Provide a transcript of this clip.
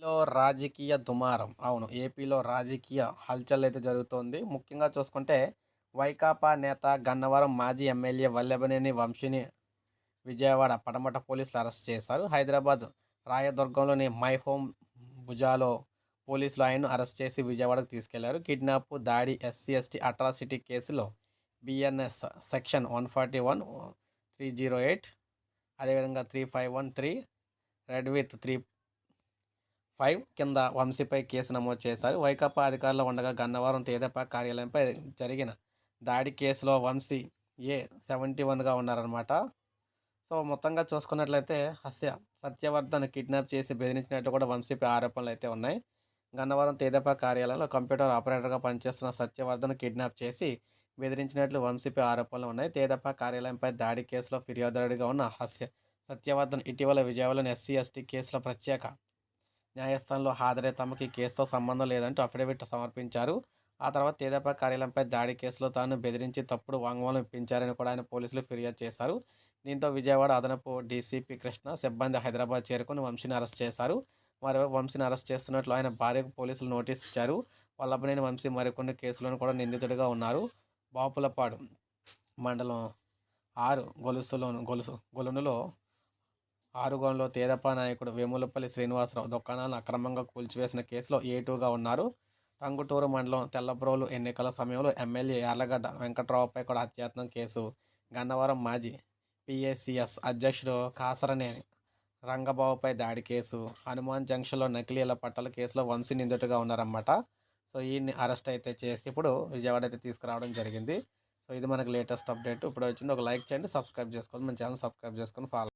ఏపీలో రాజకీయ దుమారం. అవును ఏపీలో రాజకీయ హల్చల్ అయితే జరుగుతోంది. ముఖ్యంగా చూసుకుంటే వైకాపా నేత గన్నవరం మాజీ ఎమ్మెల్యే వల్లభనేని వంశీని విజయవాడ పడమట పోలీసులు అరెస్ట్ చేశారు. హైదరాబాద్ రాయదుర్గంలోని మై హోమ్ భుజాలో పోలీసులు ఆయన్ను అరెస్ట్ చేసి విజయవాడకు తీసుకెళ్ళారు. కిడ్నాప్ దాడి ఎస్సీ ఎస్టీ అట్రాసిటీ కేసులో BNS section one forty one three zero eight అదేవిధంగా three five one three read with three five కింద వంశీపై కేసు నమోదు చేశారు. వైకాపా అధికారులు ఉండగా గన్నవరం తేదపా కార్యాలయంపై జరిగిన దాడి కేసులో వంశీ ఏ సెవెంటీ వన్గా ఉన్నారనమాట సో మొత్తంగా చూసుకున్నట్లయితే హస్య సత్యవర్ధన్ కిడ్నాప్ చేసి బెదిరించినట్టు కూడా వంశీపై ఆరోపణలు అయితే ఉన్నాయి. గన్నవరం తేదపా కార్యాలయంలో కంప్యూటర్ ఆపరేటర్గా పనిచేస్తున్న సత్యవర్ధన్ కిడ్నాప్ చేసి బెదిరించినట్లు వంశీపై ఆరోపణలు ఉన్నాయి. తేదపా కార్యాలయంపై దాడి కేసులో ఫిర్యాదుడిగా ఉన్న హస్య సత్యవర్ధన్ ఇటీవల విజయవాడలోని ఎస్సీ ఎస్టీ కేసులో ప్రత్యేక న్యాయస్థానంలో హాజరై తమకు ఈ కేసుతో సంబంధం లేదంటూ అఫిడవిట్ సమర్పించారు. ఆ తర్వాత తేదపా కార్యాలయంపై దాడి కేసులో తాను బెదిరించి తప్పుడు వాంగ్మూలం ఇప్పించారని కూడా ఆయన పోలీసులు ఫిర్యాదు చేశారు. దీంతో విజయవాడ అదనపు డీసీపీ కృష్ణ సిబ్బంది హైదరాబాద్ చేరుకుని వంశీని అరెస్ట్ చేశారు. మరి వంశీని అరెస్ట్ చేస్తున్నట్లు ఆయన భార్యకు పోలీసులు నోటీస్ ఇచ్చారు. వల్లభనేని వంశీ మరికొన్ని కేసులను కూడా నిందితుడిగా ఉన్నారు. బాపులపాడు మండలం ఆరు గొలుసులోను గొలుసు గొలునులో ఆరుగోంలో తేదపా నాయకుడు వేములపల్లి శ్రీనివాసరావు దుకాణాలను అక్రమంగా కూల్చివేసిన కేసులో ఏటూగా ఉన్నారు? టంగుటూరు మండలం తెల్లబ్రోలు ఎన్నికల సమయంలో ఎమ్మెల్యే యార్లగడ్డ వెంకట్రావుపై కూడా హత్యాయత్నం కేసు. గన్నవరం మాజీ పిఏసిఎస్ అధ్యక్షుడు కాసరనేని రంగబాబుపై దాడి కేసు. హనుమాన్ జంక్షన్లో నకిలీల పట్టల కేసులో వంశీ నిందితుడిగా ఉన్నారన్నమాట. సో ఈయన్ని అరెస్ట్ అయితే చేసి ఇప్పుడు విజయవాడ అయితే తీసుకురావడం జరిగింది. సో ఇది మనకు లేటెస్ట్ అప్డేట్. ఇప్పుడు వచ్చింది ఒక లైక్ చేయండి సబ్స్క్రైబ్ చేసుకోండి మన ఛానల్ సబ్స్క్రైబ్ చేసుకొని ఫాలో